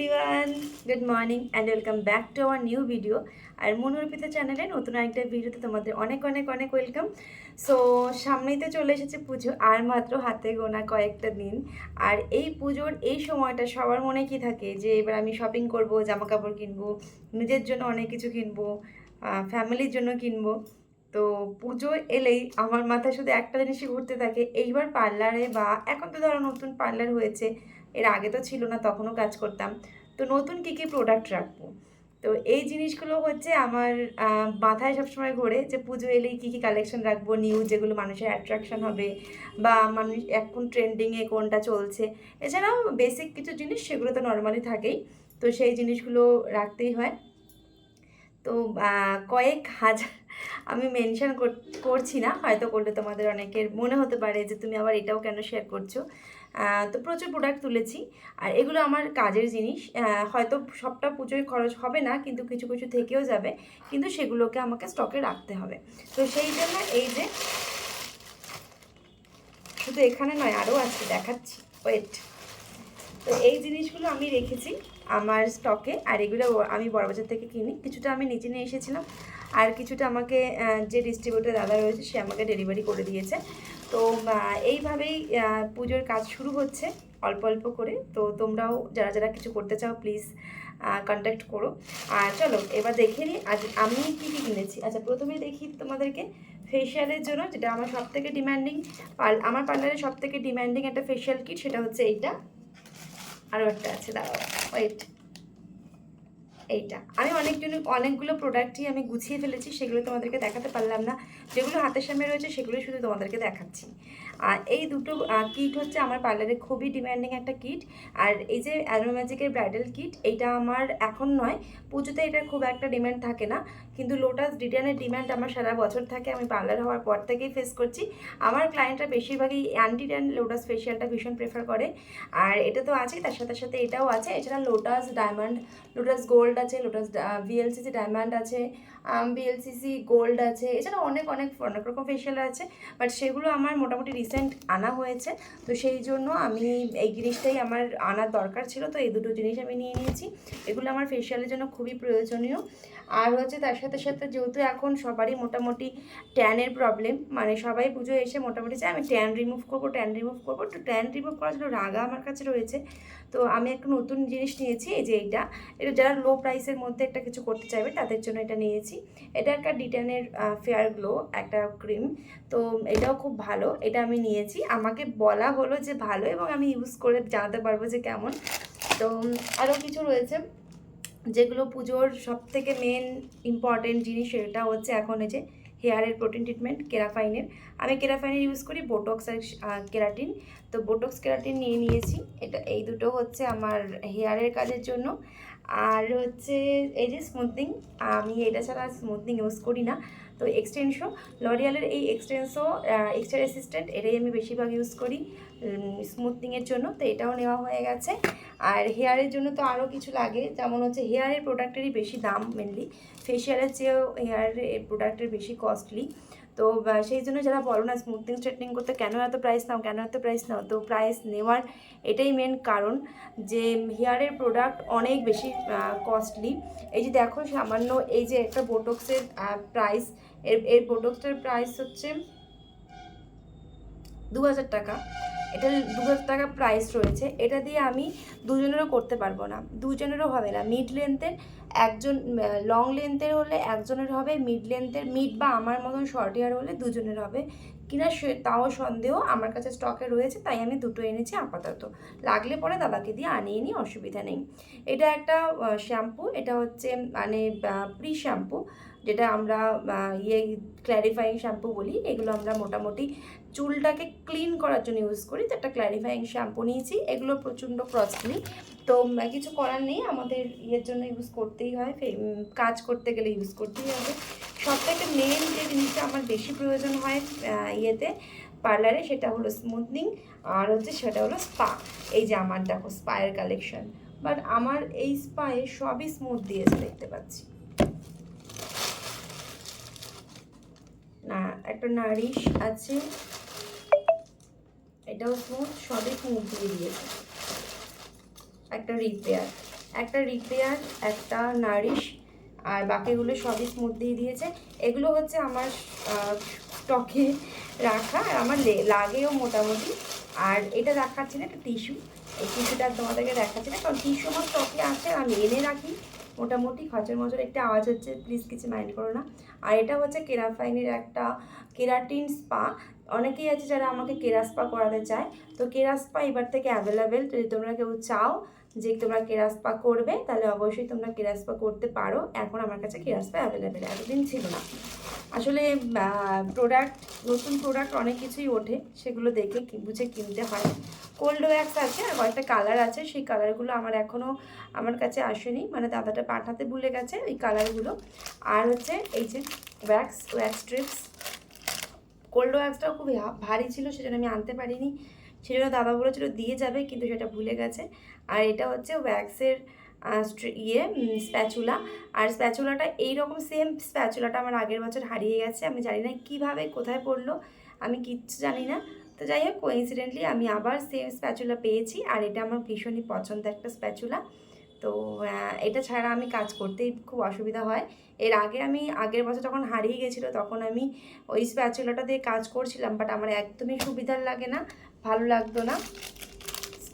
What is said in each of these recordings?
Everyone good morning and welcome back to our new video আর মনোরপিতা চ্যানেলে নতুন আরেকটা ভিডিওতে তোমাদের অনেক অনেক অনেক ওয়েলকাম সো সামনেই তো চলে এসেছে পুজো, আর মাত্র হাতে গোনা কয়েকটা দিন। আর এই পুজোর এই সময়টা সবার মনে কি থাকে? যে এবার আমি শপিং করব জামা কাপড় কিনবো, নিজের জন্য অনেক কিছু কিনবো ফ্যামিলির জন্য কিনবো। তো পুজো এলেই আমার মাথায় শুধু একটা জিনিসই ঘুরতে থাকে, এইবার পার্লারে বা এখন তো ধরো নতুন পার্লার হয়েছে এর আগে তো ছিল না, তখনও কাজ করতাম। তো নতুন কী কী প্রোডাক্ট রাখব? তো এই জিনিসগুলো হচ্ছে আমার মাথায় সবসময় ঘোরে যে পুজো এলেই কী কী কালেকশন রাখব নিউ যেগুলো মানুষের অ্যাট্রাকশন হবে বা মানুষ এখন ট্রেন্ডিংয়ে কোনটা চলছে। এছাড়াও বেসিক কিছু জিনিস সেগুলো তো নর্মালি থাকেই। তো সেই জিনিসগুলো রাখতেই হয়। তো কয়েক হাজার আমি মেনশন করছি না, হয়তো করলে তোমাদের অনেকের মনে হতে পারে যে তুমি আবার এটাও কেন শেয়ার করছ। তো প্রচুর প্রোডাক্ট তুলেছি। আর এগুলো আমার কাজের জিনিস। হয়তো সবটা পুজোয় খরচ হবে না, কিন্তু কিছু কিছু থেকেও যাবে। কিন্তু সেগুলোকে আমাকে স্টকে রাখতে হবে। তো সেই জন্য এই যে শুধু এখানে নয় আরও আছে, দেখাচ্ছি। ওয়েট তো এই জিনিসগুলো আমি রেখেছি আমার স্টকে আর এগুলো আমি বড়বাজার থেকে কিনি। কিছুটা আমি নিচে নিয়ে এসেছিলাম। আর কিছুটা আমাকে যে ডিস্ট্রিবিউটার দাদা রয়েছে, সে আমাকে ডেলিভারি করে দিয়েছে। তো এইভাবেই পুজোর কাজ শুরু হচ্ছে অল্প অল্প করে। তো, তোমরাও যারা যারা কিছু করতে চাও প্লিজ কন্ট্যাক্ট করো। আর চলো, এবার দেখে নিই, আজ আমি কী কী কিনেছি। আচ্ছা প্রথমে দেখি তোমাদেরকে ফেশিয়ালের জন্য, যেটা আমার সব থেকে ডিমান্ডিং আমার পার্লারের সব থেকে ডিমান্ডিং একটা ফেশিয়াল কিট সেটা হচ্ছে এইটা। আরও একটা আছে, দাঁড়াও ওয়েট এইটা। আমি অনেকজন অনেকগুলো প্রোডাক্টই আমি গুছিয়ে ফেলেছি, সেগুলো তোমাদেরকে দেখাতে পারলাম না। যেগুলো হাতের সামনে রয়েছে, সেগুলোই শুধু তোমাদেরকে দেখাচ্ছি। আর এই দুটো কিট হচ্ছে আমার পার্লারে খুবই ডিমান্ডিং একটা কিট আর এই যে অ্যারোম্যাজিকের ব্রাইডাল কিট এইটা আমার এখন নয়। পুজোতে এটার খুব একটা ডিমান্ড থাকে না। কিন্তু লোটাস ডিটেনের ডিম্যান্ড আমার সারা বছর থাকে, আমি পার্লার হওয়ার পর থেকেই ফেস করছি। আমার ক্লায়েন্টরা বেশিরভাগই অ্যান্টি ট্যান লোটাস ফেশিয়ালটা ভীষণ প্রেফার করে। আর এটা তো আছেই তার সাথে সাথে এটাও আছে। এছাড়া লোটাস ডায়মন্ড লোটাস গোল্ড আছে লোটাস ভিএলসিসি ডায়মন্ড আছে। বিএলসিসি গোল্ড আছে, এছাড়া অনেক অনেক অনেক রকম ফেশিয়াল আছে বাট সেগুলো আমার মোটামুটি রিসেন্ট আনা হয়েছে, তো সেই জন্য আমি এই জিনিসটাই আমার আনার দরকার ছিল, তো এই দুটো জিনিস আমি নিয়ে নিয়েছি, এগুলো আমার ফেশিয়ালের জন্য খুবই প্রয়োজনীয়, আর হচ্ছে তার সাথে সাথে যেহেতু এখন সবারই মোটামুটি ট্যানের প্রবলেম মানে সবাই পুজো এসে মোটামুটি চাই আমি ট্যান রিমুভ করব ট্যান রিমুভ করব, তো ট্যান রিমুভ করার জন্য রাগা আমার কাছে রয়েছে, তো আমি একটা নতুন জিনিস নিয়েছি, এই যে এইটা, এটা যারা লো প্রাইসের মধ্যে একটা কিছু করতে চাইবে, তাদের জন্য এটা নিয়েছি এটা একটা ডিটেনের ফেয়ার গ্লো একটা ক্রিম তো এটাও খুব ভালো, এটা আমি নিয়েছি। আমাকে বলা হলো যে ভালো এবং আমি ইউজ করে জানাতে পারব যে কেমন। তো আরও কিছু রয়েছে, যেগুলো পুজোর সব থেকে মেন ইম্পর্টেন্ট জিনিস সেটা হচ্ছে এখন এই যে হেয়ারের প্রোটিন ট্রিটমেন্ট কেরাফাইনের। আমি কেরাফাইনের ইউজ করি বোটক্স আর কেরাটিন তো বোটক্স কেরাটিন নিয়ে নিয়েছি। এটা, এই দুটো হচ্ছে আমার হেয়ারের কাজের জন্য। আর হচ্ছে এই যে স্মুথনিং আমি এটা ছাড়া স্মুথনিং ইউজ করি না। তো এক্সটেনশো লরিয়ালের এই এক্সটেনশো এক্সটার অ্যাসিস্ট্যান্ট এটাই আমি বেশিরভাগ ইউজ করি স্মুথনিংয়ের জন্য। তো এটাও নেওয়া হয়ে গেছে। আর হেয়ারের জন্য তো আরও কিছু লাগে। যেমন হচ্ছে হেয়ারের প্রোডাক্টেরই বেশি দাম মেনলি ফেশিয়ালের চেয়েও হেয়ারের প্রোডাক্টের বেশি কস্টলি তো সেই জন্য যারা বলো না স্মুথনিং স্ট্রেটনিং করতে, কেন এত প্রাইস নাও, কেন এত প্রাইস নাও? তো প্রাইস নেওয়ার এটাই মেন কারণ যে হেয়ারের প্রোডাক্ট অনেক বেশি কস্টলি এই যে দেখো, সামান্য এই যে একটা বোটক্সের প্রাইস এর এর বোটক্সটার প্রাইস হচ্ছে দু হাজার টাকা। এটা দু হাজার টাকা প্রাইস রয়েছে। এটা দিয়ে আমি দুজনেরও করতে পারব না। দুজনেরও হবে না। মিড লেন্থের একজন লং লেন্থের হলে একজনের হবে মিড লেন্থের মিড বা আমার মতন শর্ট হেয়ার হলে দুজনের হবে। কিনা সে, তাও সন্দেহ, আমার কাছে স্টকে রয়েছে, তাই আমি দুটো এনেছি আপাতত। লাগলে পরে দাদাকে দিয়ে আনিয়ে নিই, অসুবিধা নেই। এটা একটা শ্যাম্পু এটা হচ্ছে মানে প্রি শ্যাম্পু যেটা আমরা ইয়ে ক্ল্যারিফাইং শ্যাম্পু বলি, এগুলো আমরা মোটামুটি চুলটাকে ক্লিন করার জন্য ইউজ করি, তো একটা ক্ল্যারিফাইং শ্যাম্পু নিয়েছি, এগুলো প্রচণ্ড কস্টলি তো কিছু করার নেই, আমাদের ইয়ের জন্য ইউজ করতেই হয় কাজ করতে গেলে ইউজ করতেই হবে। সব থেকে মেন যে জিনিসটা আমার বেশি প্রয়োজন হয় ইয়েতে পার্লারে সেটা হলো স্মুথনিং আর হচ্ছে সেটা হলো স্পা এই যে আমার দেখো স্পায়ের কালেকশন বাট আমার এই স্পায়ে সবই স্মুথ দিয়েছে দেখতে পাচ্ছি। না, একটা নারিশ আছে। এটাও স্মুথ সবই স্মুথ দিয়ে দিয়েছে। একটা রিপেয়ার একটা রিপেয়ার একটা নারিশ, আর বাকিগুলো সবই স্মুথ দিয়ে দিয়েছে। এগুলো হচ্ছে আমার স্টকে রাখা, আর আমার লাগেও মোটামুটি। আর এটা দেখাচ্ছি না একটা টিস্যু এই টিস্যুটা তোমাদেরকে দেখাচ্ছি না, কারণ টিস্যু আমার স্টকে আছে, আমি এনে রাখি। মোটামুটি খচর মচর একটা আওয়াজ হচ্ছে প্লিজ কিছু মাইন্ড করো না। আর এটা হচ্ছে কেরাফাইনের একটা কেরাটিন স্পা। অনেকেই আছে যারা আমাকে কেরা স্পা করাতে চায়। তো কেরা স্পা এবার থেকে অ্যাভেলেবেল যদি তোমরা কেউ চাও যে তোমরা কেরা স্পা করবে, তাহলে অবশ্যই তোমরা কেরা স্পা করতে পারো। এখন আমার কাছে কেরা স্পা অ্যাভেলেবেল এতদিন ছিল না। আসলে প্রোডাক্ট নতুন প্রোডাক্ট অনেক কিছুই ওঠে, সেগুলো দেখে বুঝে কিনতে হয়। কোল্ড ওয়্যাক্স আছে আর কয়েকটা কালার আছে, সেই কালারগুলো আমার এখনও আমার কাছে আসেনি। মানে দাদাটা পাঠাতে ভুলে গেছে ওই কালারগুলো আর হচ্ছে এই যে ওয়্যাক্স ওয়্যাক্স স্ট্রিপস কোল্ড ওয়্যাক্সটাও খুব ভারী ছিল, সেজন্য আমি আনতে পারিনি। সেজন্য দাদা বলেছিল দিয়ে যাবে, কিন্তু সেটা ভুলে গেছে। আর এটা হচ্ছে ওয়্যাক্সের ইয়ে স্প্যাচুলা আর স্প্যাচুলাটা এইরকম সেম স্প্যাচুলাটা আমার আগের বছর হারিয়ে গেছে। আমি জানি না কীভাবে, কোথায় পড়ল, আমি কিচ্ছু জানি না। তো যাই হোক কোইন্সিডেন্টলি আমি আবার সেম স্প্যাচুলা পেয়েছি। আর এটা আমার ভীষণই পছন্দ একটা স্প্যাচুলা তো এটা ছাড়া আমি কাজ করতেই খুব অসুবিধা হয়। এর আগে আমি, আগের বছর যখন হারিয়ে গেছিল, তখন আমি ওই স্প্যাচুলাটা দিয়ে কাজ করছিলাম। বাট আমার একদমই সুবিধার লাগে না, ভালো লাগতো না।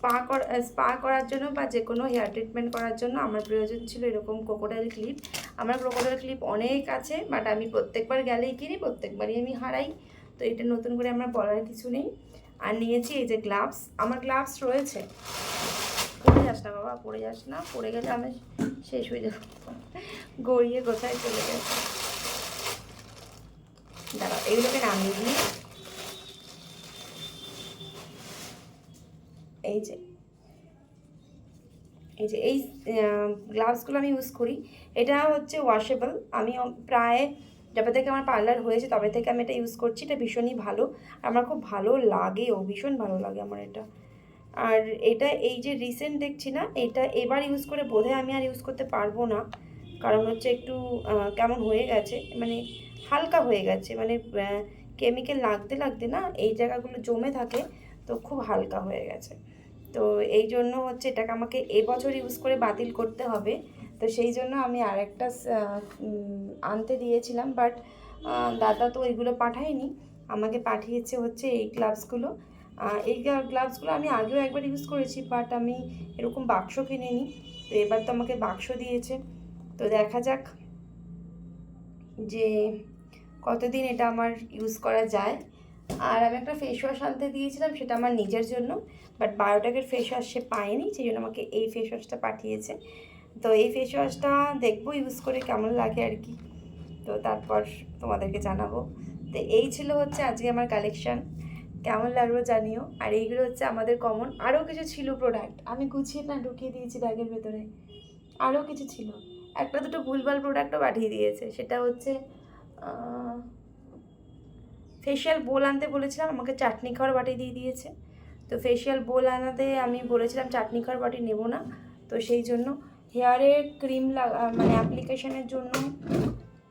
স্পা কর, স্পা করার জন্য বা যে কোনো হেয়ার ট্রিটমেন্ট করার জন্য আমার প্রয়োজন ছিল এরকম ক্রোকোডাইল ক্লিপ আমার ক্রোকোডাইল ক্লিপ অনেক আছে বাট আমি প্রত্যেকবার গেলেই কিনি, প্রত্যেকবারই আমি হারাই। তো এটা নতুন করে আমার বলার কিছু নেই। আর নিয়েছি এই যে গ্লাভস আমার গ্লাভস রয়েছে। পড়ে যাস না বাবা, পড়ে যাস না, পড়ে গেলে আমি শেষ হয়ে যাব। গড়িয়ে কোথায় চলে গেছে। দাঁড়াও এইগুলোকে নামিয়ে দিই। এই যে এই যে, এই গ্লাভসগুলো আমি ইউজ করি। এটা হচ্ছে ওয়াশেবল আমি প্রায় যবে থেকে আমার পার্লার হয়েছে তবে থেকে আমি এটা ইউজ করছি। এটা ভীষণই ভালো। আমার খুব ভালো লাগেও ভীষণ ভালো লাগে আমার এটা। আর এটা এই যে রিসেন্ট দেখছি না, এটা এবার ইউজ করে বোধহয় আমি আর ইউজ করতে পারব না। কারণ হচ্ছে একটু কেমন হয়ে গেছে মানে হালকা হয়ে গেছে। মানে কেমিক্যাল লাগতে লাগতে না, এই জায়গাগুলো জমে থাকে, তো খুব হালকা হয়ে গেছে। তো এই জন্য হচ্ছে এটাকে আমাকে এবছর ইউজ করে বাতিল করতে হবে। তো সেই জন্য আমি আহ, উম, আনতে দিয়েছিলাম বাট দাদা তো ওইগুলো পাঠায়নি। আমাকে পাঠিয়েছে হচ্ছে এই গ্লাভসগুলো এই গ্লাভসগুলো আমি আগেও একবার ইউজ করেছি বাট আমি এরকম বাক্স কিনে নিই তো এবার তো আমাকে বাক্স দিয়েছে। তো দেখা যাক যে কতদিন এটা আমার ইউজ করা যায়। আর আমি একটা ফেস ওয়াশ আনতে দিয়েছিলাম সেটা আমার নিজের জন্য। বাট বায়োটেকের ফেস ওয়াশ সে পায়নি সেই জন্য আমাকে এই ফেস ওয়াশটা পাঠিয়েছে। তো এই ফেস ওয়াশটা দেখব ইউজ করে কেমন লাগে আর কি। তো তারপর তোমাদেরকে জানাব। তো এই ছিল হচ্ছে আজকে আমার কালেকশান কেমন লাগল জানিও। আর এইগুলো হচ্ছে আমাদের কমন আরও কিছু ছিল প্রোডাক্ট আমি গুছিয়ে না ঢুকিয়ে দিয়েছি ব্যাগের ভেতরে। আরও কিছু ছিল। একটা দুটো ভুলভাল প্রোডাক্টও পাঠিয়ে দিয়েছে। সেটা হচ্ছে ফেশিয়াল বোল আনতে বলেছিলাম, আমাকে চাটনি খাওয়ার বাটি দিয়ে দিয়েছে। তো ফেশিয়াল বোল আনাতে আমি বলেছিলাম চাটনি খাওয়ার বাটি নেব না, তো সেই জন্য হেয়ারে ক্রিম লাগা মানে অ্যাপ্লিকেশনের জন্য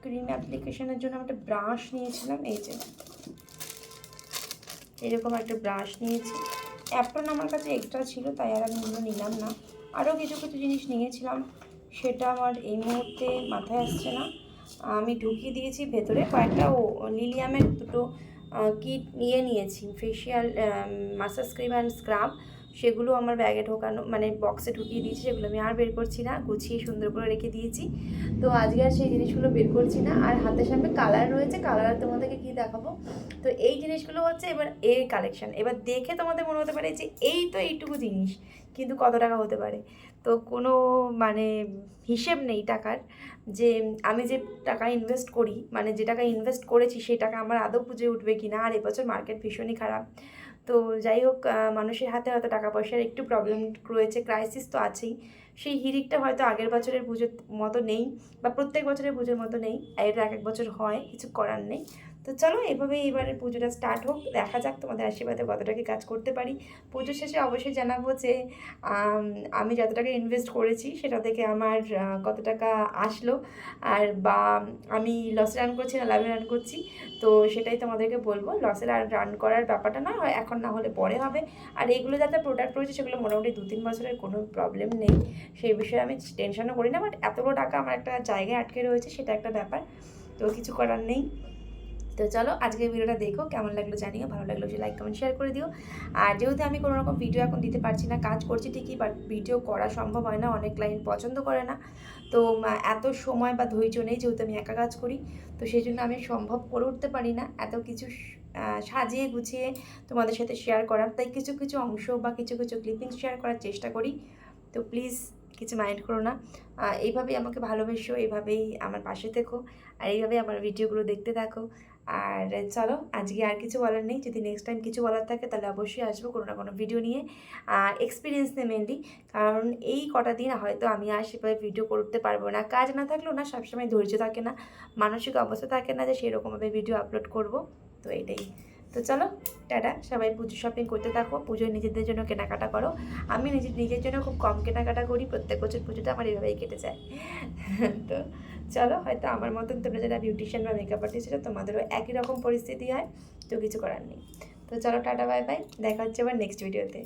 ক্রিম অ্যাপ্লিকেশনের জন্য আমি একটা ব্রাশ নিয়েছিলাম, এই যে। এরকম একটা ব্রাশ নিয়েছি। অ্যাপ্রন আমার কাছে এক্সট্রা ছিল, তাই আর আমি ওগুলো নিলাম না। আরও কিছু কিছু জিনিস নিয়েছিলাম, সেটা আমার এই মুহূর্তে মাথায় আসছে না। আমি ঢুকিয়ে দিয়েছি ভেতরে কয়েকটা ও লিলিয়ামের দুটো কিট নিয়ে নিয়েছি। Facial massage cream and scrub সেগুলো আমার ব্যাগে ঢোকানো মানে বক্সে ঢুকিয়ে দিয়েছি, সেগুলো আমি আর বের করছি না, গুছিয়ে সুন্দর করে রেখে দিয়েছি। তো আজকে আর সেই জিনিসগুলো বের করছি না, আর হাতের সামনে কালার রয়েছে কালার তোমাদেরকে কী দেখাবো? তো এই জিনিসগুলো হচ্ছে এবার এর কালেকশান এবার দেখে তোমাদের মনে হতে পারে যে এই তো এইটুকু জিনিস, কিন্তু কত টাকা হতে পারে? তো কোনো মানে হিসেব নেই টাকার। যে আমি যে টাকা ইনভেস্ট করি মানে যে টাকা ইনভেস্ট করেছি সেই টাকা আমার আদৌ পুজো উঠবে কি না, আর এবছর মার্কেট ভীষণই খারাপ। তো যাই হোক মানুষের হাতে হয়তো টাকা পয়সার একটু প্রবলেম রয়েছে ক্রাইসিস তো আছেই। সেই হিরিকটা হয়তো আগের বছরের পুজোর মতো নেই, বা প্রত্যেক বছরের পুজোর মতো নেই এটা এক এক বছর হয়, কিছু করার নেই। তো চলো এভাবে এবারে পুজোটা স্টার্ট হোক। দেখা যাক তোমাদের আশীর্বাদে কতটা কি কাজ করতে পারি। পুজো শেষে অবশ্যই জানাব যে, আমি যত টাকা ইনভেস্ট করেছি সেটা থেকে আমার কত টাকা আসলো। আর বা, আমি লসে রান করছি না, লাভে রান করছি। তো সেটাই তোমাদেরকে বলব। লসে রান করার ব্যাপারটা না হয় এখন না হলে পরে হবে। আর এগুলো যাতে প্রোডাক্ট রয়েছে সেগুলো মোটামুটি দু তিন বছরের কোনো প্রবলেম নেই। সেই বিষয়ে আমি টেনশনও করি না বাট এতগুলো টাকা আমার একটা জায়গায় আটকে রয়েছে সেটা একটা ব্যাপার। তো কিছু করার নেই। তো চলো আজকের ভিডিওটা দেখো, কেমন লাগল জানিও, ভালো লাগল যে লাইক কমেন্ট শেয়ার করে দিও। আর যেহেতু আমি কোনো রকম ভিডিও এখন দিতে পারছি না, কাজ করছি ঠিকই বাট ভিডিও করা সম্ভব হয় না, অনেক ক্লায়েন্ট পছন্দ করে না। তো এত সময় বা ধৈর্য নেই যেহেতু আমি একা কাজ করি, তো সেই জন্য আমি সম্ভব করে উঠতে পারি না। এত কিছু সাজিয়ে গুছিয়ে তোমাদের সাথে শেয়ার করার, তাই কিছু কিছু অংশ বা কিছু কিছু ক্লিপিং শেয়ার করার চেষ্টা করি। তো প্লিজ কিছু মাইন্ড করো না। এইভাবেই আমাকে ভালোবেসো, এইভাবেই আমার পাশে থেকো। আর এইভাবেই আমার ভিডিওগুলো দেখতে থাকো। আর চলো, আজকে আর কিছু বলার নেই। যদি নেক্সট টাইম কিছু বলার থাকে, তাহলে অবশ্যই আসব কোনো না কোনো ভিডিও নিয়ে। আর এক্সপিরিয়েন্স নিয়ে মেনলি কারণ এই কটা দিন হয়তো আমি আর সেভাবে ভিডিও করতে পারব না। কাজ না থাকলেও না, সবসময় ধৈর্য থাকে না, মানসিক অবস্থা থাকে না যে সেরকমভাবে ভিডিও আপলোড করব। তো এটাই। তো চলো, টাটা। সবাই পুজো শপিং করতে থাকো, পুজোয় নিজেদের জন্য কেনাকাটা করো। আমি নিজের নিজের জন্য খুব কম কেনাকাটা করি, প্রত্যেক বছর পুজোটা আমার এভাবেই কেটে যায়। তো চলো, হয়তো আমার মতন তোমরা যারা বিউটিশিয়ান বা মেকআপ আর্টিস্ট তোমাদেরও একই রকম পরিস্থিতি হয়, তো কিছু করার নেই। তো চলো, টাটা বাই বাই দেখা হচ্ছে আবার নেক্সট ভিডিওতে